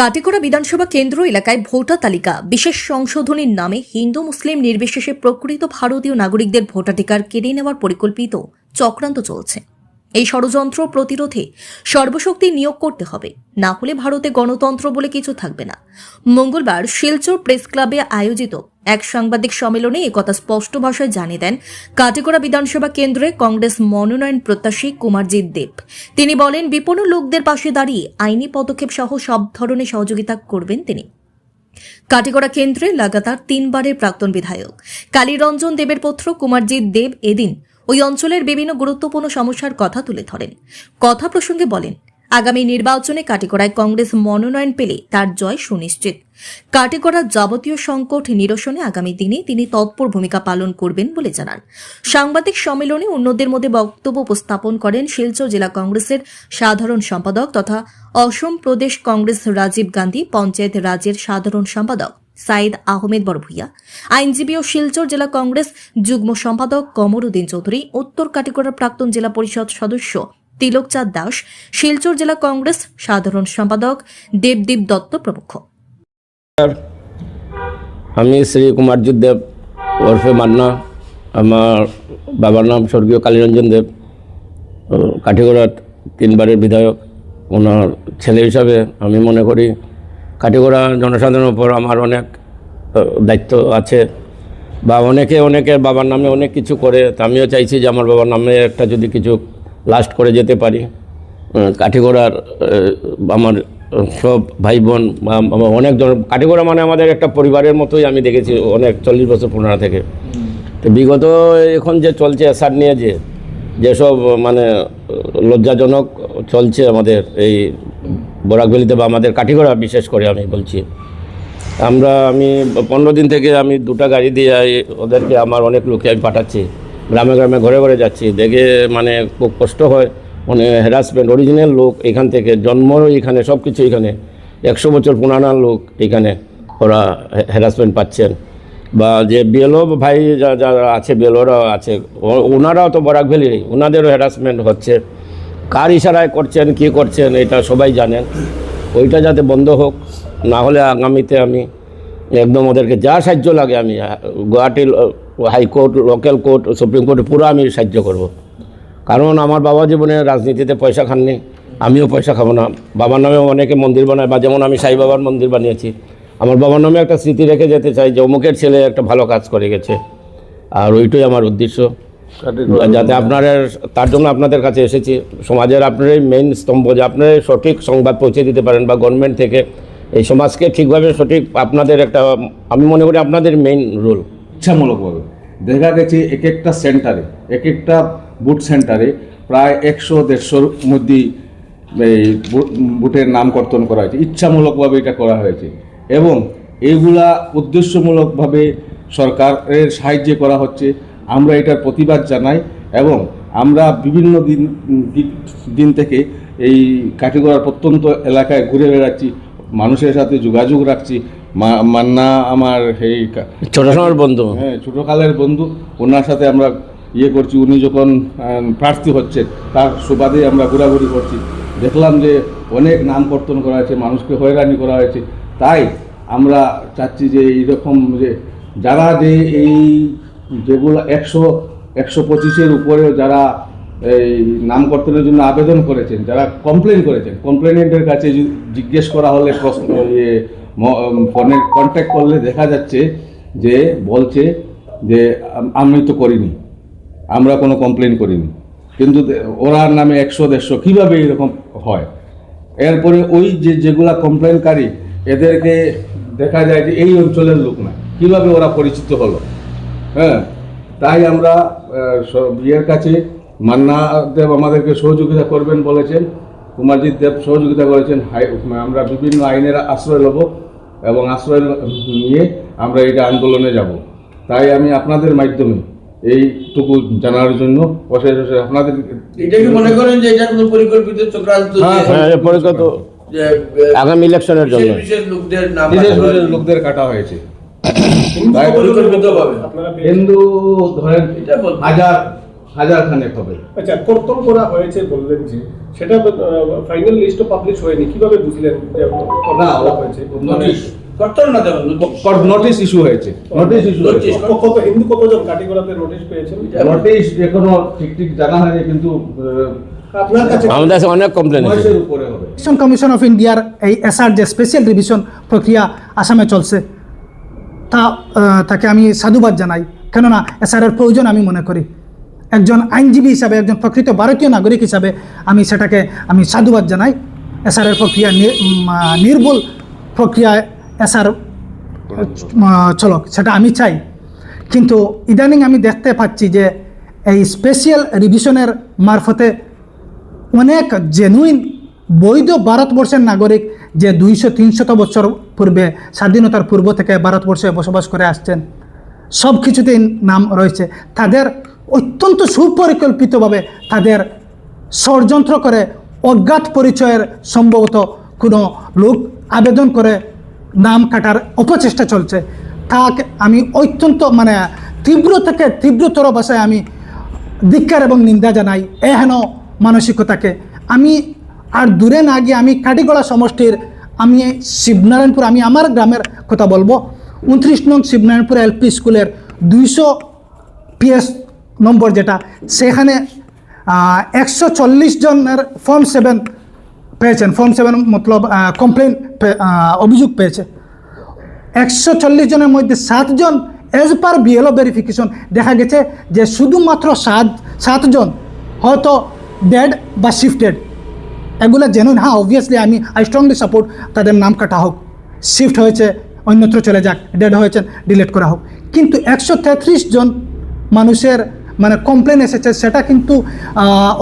কাটিগড়া বিধানসভা কেন্দ্র এলাকায় ভোটার তালিকা। বিশেষ সংশোধনীর নামে হিন্দু, মুসলিম নির্বিশেষে প্রকৃত ভারতীয় নাগরিকদের ভোটাধিকার কেড়ে নেওয়ার পরিকল্পিত চক্রান্ত চলছে। এই ষড়যন্ত্র প্রতিরোধে সর্বশক্তি নিয়োগ করতে হবে। না হলে ভারতে গণতন্ত্র বলে কিছু থাকবে না। মঙ্গলবার শিলচর প্রেস ক্লাবে আয়োজিত এক সাংবাদিক সম্মেলনে একথা স্পষ্ট ভাষায় জানিয়ে দেন, কাটিগড়া বিধানসভা কেন্দ্রে কংগ্রেস মনোনয়ন প্রত্যাশী কুমারজিৎ দেব। তিনি বলেন, বিপন্ন লোকদের পাশে দাঁড়িয়ে আইনি পদক্ষেপ সহ সব ধরনের সহযোগিতা করবেন তিনি। কাটিগড়া কেন্দ্রে লাগাতার তিনবারের প্রাক্তন বিধায়ক। কালীরঞ্জন দেবের পুত্র কুমারজিৎ দেব এদিন ওই অঞ্চলের বিভিন্ন গুরুত্বপূর্ণ সমস্যার কথা তুলে ধরেন। কথা প্রসঙ্গে বলেন আগামী নির্বাচনে কাটিগড়ায় কংগ্রেস মনোনয়ন পেলে তার জয় সুনিশ্চিত। কাটিগড়ার যাবতীয় সংকট নিরসনে আগামী দিনে তিনি তৎপর ভূমিকা পালন করবেন বলে জানান। সাংবাদিক সম্মেলনে অন্যদের মধ্যে বক্তব্য উপস্থাপন করেন শিলচর জেলা কংগ্রেসের সাধারণ সম্পাদক তথা অসম প্রদেশ কংগ্রেস রাজীব গান্ধী, পঞ্চায়েত রাজ্যের সাধারণ সম্পাদক সাইদ আহমেদ বড়ভুইয়া, আইনজীবী ও শিলচর জেলা কংগ্রেস যুগ্ম সম্পাদক কমরুদ্দিন চৌধুরী, উত্তর কাটিগড়ার প্রাক্তন জেলা পরিষদ সদস্য তিলকচাঁদ দাস, শিলচর জেলা কংগ্রেস সাধারণ সম্পাদক দেবদীপ দত্ত প্রমুখ। আমি শ্রী কুমারজিৎ দেব, ওরফে মান্না, আমার বাবার নাম স্বর্গীয় কালীরঞ্জন দেব কাঠিগড়ার তিনবারের বিধায়ক, ওনার ছেলে হিসাবে আমি মনে করি। কাঠিগড়া জনসাধারণের উপর আমার অনেক দায়িত্ব আছে, বা অনেকে অনেকের বাবার নামে অনেক কিছু করে, তা আমিও চাইছি যে আমার বাবার নামে একটা যদি কিছু লাস্ট করে যেতে পারি। কাঠিগড়ার আমার সব ভাই বোন অনেক জন, কাঠিগড়া মানে আমাদের একটা পরিবারের মতোই আমি দেখেছি অনেক চল্লিশ বছর পুনরা থেকে। তো বিগত এখন যে চলছে এসআর নিয়ে যে যেসব মানে লজ্জাজনক চলছে আমাদের এই বরাকভ্যালিতে বা আমাদের কাঠিগড়া বিশেষ করে আমি বলছি। আমরা, আমি পনেরো দিন থেকে আমি দুটো গাড়ি দিয়ে ওদেরকে আমার অনেক লোকে আমি পাঠাচ্ছি। গ্রামে গ্রামে ঘরে ঘরে যাচ্ছি। দেখে মানে খুব কষ্ট হয়। মানে হ্যারাসমেন্ট অরিজিনাল লোক এখান থেকে জন্ম এখানে সব কিছু এখানে। একশো বছর পুরানা লোক এখানে ওরা হ্যারাসমেন্ট পাচ্ছেন। বা যে বিএলও ভাই যা- যারা আছে, বিএলওরাও আছে ওনারাও তো বরাক ভ্যালি, ওনাদেরও হ্যারাসমেন্ট হচ্ছে। কার ইশারায় করছেন, কি করছেন, এটা সবাই জানেন। ওইটা যাতে বন্ধ হোক, না হলে আগামীতে আমি একদম ওদেরকে যা সাহায্য লাগে আমি Guwahati high court local court, supreme কোর্টে পুরো আমি সাহায্য করব। কারণ আমার বাবা জীবনে রাজনীতিতে পয়সা খাননি, আমিও পয়সা খাব না। বাবার নামে অনেকে মন্দির বানায় বা যেমন আমি সাই বাবার মন্দির বানিয়েছি। আমার বাবার নামে একটা স্মৃতি রেখে যেতে চাই যে অমুকের ছেলে একটা ভালো কাজ করে গেছে। আর ওইটাই আমার উদ্দেশ্য। যাতে আপনারা তার জন্য আপনাদের কাছে এসেছি। সমাজের আপনারাই মেইন স্তম্ভ, যে আপনারাই সঠিক সংবাদ পৌঁছে দিতে পারেন বা গভর্নমেন্ট থেকে এই সমাজকে ঠিকভাবে সঠিক আপনাদের একটা, আমি মনে করি আপনাদের মেইন রোল ইচ্ছামূলকভাবে। দেখা গেছে এক একটা সেন্টারে, এক একটা বুথ সেন্টারে প্রায় একশো দেড়শোর মধ্যেই এই বু- বুথের নাম কর্তন করা হয়েছে। ইচ্ছামূলকভাবে এটা করা হয়েছে। এবং এইগুলা উদ্দেশ্যমূলকভাবে সরকারের সাহায্যে করা হচ্ছে। আমরা এটার প্রতিবাদ জানাই এবং আমরা বিভিন্ন দিন দিন থেকে এই কাঠিগড়ার প্রত্যন্ত এলাকায় ঘুরে বেড়াচ্ছি। মানুষের সাথে যোগাযোগ রাখছি। মান্না আমার এই ছোট সময়ের বন্ধু। হ্যাঁ ছোটোকালের বন্ধু। ওনার সাথে আমরা ইয়ে করছি। উনি যখন প্রার্থী হচ্ছে তার সুবাদে আমরা ঘোরাঘুরি করছি। দেখলাম যে অনেক নাম কর্তন করা হয়েছে মানুষকে হয়রানি করা হয়েছে। তাই আমরা চাচ্ছি যে এইরকম যে যারা যে এই যেগুলো একশো একশো পঁচিশের উপরেও যারা এই নাম কর্তনের জন্য আবেদন করেছেন, যারা কমপ্লেন করেছেন কমপ্লেনেন্টের কাছে জিজ্ঞেস করা হলে প্রশ্ন ইয়ে ফোনে কন্ট্যাক্ট করলে দেখা যাচ্ছে যে বলছে যে, আমি তো করিনি, আমরা কোনো কমপ্লেন করিনি। কিন্তু ওরার নামে একশো, দেড়শো, কীভাবে এরকম হয়? এরপরে ওই যে যেগুলা কমপ্লেনকারী এদেরকে দেখা যায় যে এই অঞ্চলের লোক না, কীভাবে ওরা পরিচিত হলো? হ্যাঁ তাই আমরা ইয়ের কাছে মান্না দেব আমাদেরকে সহযোগিতা করবেন বলেছেন কুমারজিৎ দেব সহযোগিতা করেছেন হাই আমরা বিভিন্ন আইনের আশ্রয় নেব এবং আশ্রয় নিয়ে আমরা এটা আন্দোলনে যাব। তাই আমি আপনাদের মাধ্যমে এইটুকু জানার জন্য অশেষ অশেষ আপনাদের এটা কি মনে করেন যে এটা কোনো পরিকল্পিত চক্রান্ত যে- হ্যাঁ, হ্যাঁ এরপরে তো যে আগামী ইলেকশনের জন্য। বিশেষ বিশেষ লোকদের নাম বিশেষ বিশেষ হয়েছে। লোকদের কাটা হয়েছে। হিন্দু ধরেন এটা হাজার হাজার খানেক হবে। আচ্ছা কর্তন করা হয়েছে বললেন যে সেটা ফাইনাল লিস্ট পাবলিশ হয়নি কীভাবে বুঝলেন না হয়েছে? নোটিশ করতেন না দেবেন নোটিশ ইস্যু হয়েছে। নোটিশ ইস্যু হয়েছে। কত হিন্দু কতজন কাটিগড়াতে নোটিশ পেয়েছেন? নোটিশ এখনও ঠিক ঠিক জানা হয়নি কিন্তু আমাদের অনেক কমপ্লেন ইলেকশন কমিশন অফ ইন্ডিয়ার এই এসআর যে স্পেশাল রিভিশন প্রক্রিয়া আসামে চলছে। তা তাকে আমি সাধুবাদ জানাই। কেননা এসআরের প্রয়োজন আমি মনে করি। একজন আইনজীবী হিসাবে একজন প্রকৃত ভারতীয় নাগরিক হিসাবে আমি সেটাকে আমি সাধুবাদ জানাই। এসআরের প্রক্রিয়া নির্ভুল প্রক্রিয়ায় এসআর চলক সেটা আমি চাই। কিন্তু ইদানিং আমি দেখতে পাচ্ছি যে এই স্পেশাল রিভিশনের মারফতে অনেক জেনুইন বৈধ ভারতবর্ষের নাগরিক যে দুইশো তিনশত বছর পূর্বে স্বাধীনতার পূর্ব থেকে ভারতবর্ষে বসবাস করে আসছেন সব কিছুতেই নাম রয়েছে। তাদের অত্যন্ত সুপরিকল্পিতভাবে তাদের ষড়যন্ত্র করে অজ্ঞাত পরিচয়ের সম্ভবত কোনো লোক আবেদন করে নাম কাটার অপচেষ্টা চলছে। তাকে আমি অত্যন্ত মানে তীব্র থেকে তীব্রতর ভাষায় আমি ধিক্কার এবং নিন্দা জানাই এহেন মানসিকতাকে। আমি আর দূরে না গিয়ে আমি কাটিগড়া সমষ্টির আমি শিবনারায়ণপুর, আমি আমার গ্রামের কথা বলব। উনত্রিশ নং শিবনারায়ণপুর এলপি স্কুলের দুইশো পিএস নম্বর যেটা, সেখানে একশো চল্লিশ জনের ফর্ম সেভেন পেয়েছেন। ফর্ম সেভেন মতলব কমপ্লেন অভিযোগ পেয়েছে। একশো চল্লিশ জনের মধ্যে সাতজন এজ পার বিএলও ভেরিফিকেশন দেখা গেছে যে শুধুমাত্র সাত সাতজন হয়তো ডেড বা শিফটেড এগুলো জেনুইন হ্যাঁ অবভিয়াসলি আমি আই স্ট্রংলি সাপোর্ট তাদের নাম কাটা হোক। শিফট হয়েছে, অন্যত্র চলে যাক ডেড হয়েছেন ডিলিট করা হোক। কিন্তু একশো তেত্রিশ জন মানুষের মানে কমপ্লেন এসেছে সেটা কিন্তু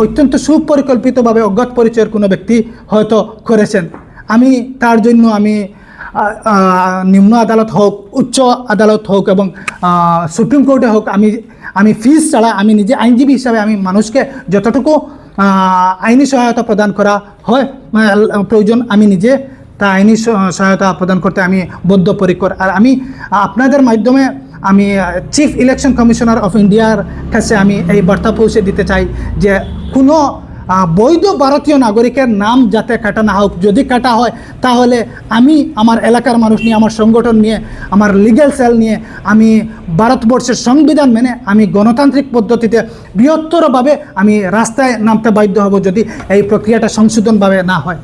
অত্যন্ত সুপরিকল্পিতভাবে অজ্ঞাত পরিচয়ের কোনো ব্যক্তি হয়তো করেছেন। আমি তার জন্য আমি নিম্ন আদালত হোক উচ্চ আদালত হোক এবং সুপ্রিম কোর্টে হোক আমি আমি ফিস ছাড়া আমি নিজে আইনজীবী হিসাবে আমি মানুষকে যতটুকু আইনি সহায়তা প্রদান করা হয় মানে, প্রয়োজন আমি নিজে তা আইনি সহায়তা প্রদান করতে আমি বদ্ধপরিকর। আর আমি আপনাদের মাধ্যমে আমি চিফ ইলেকশন কমিশনার অফ ইন্ডিয়ার কাছে আমি এই বার্তা পৌঁছে দিতে চাই যে কোনো বৈধ ভারতীয় নাগরিকের নাম যাতে কাটা না হোক। যদি কাটা হয়, তাহলে আমি আমার এলাকার মানুষ নিয়ে, আমার সংগঠন নিয়ে, আমার লিগ্যাল সেল নিয়ে আমি ভারতবর্ষের সংবিধান মেনে আমি গণতান্ত্রিক পদ্ধতিতে বৃহত্তরভাবে আমি রাস্তায় নামতে বাধ্য হব যদি এই প্রক্রিয়াটা সংশোধনভাবে না হয়।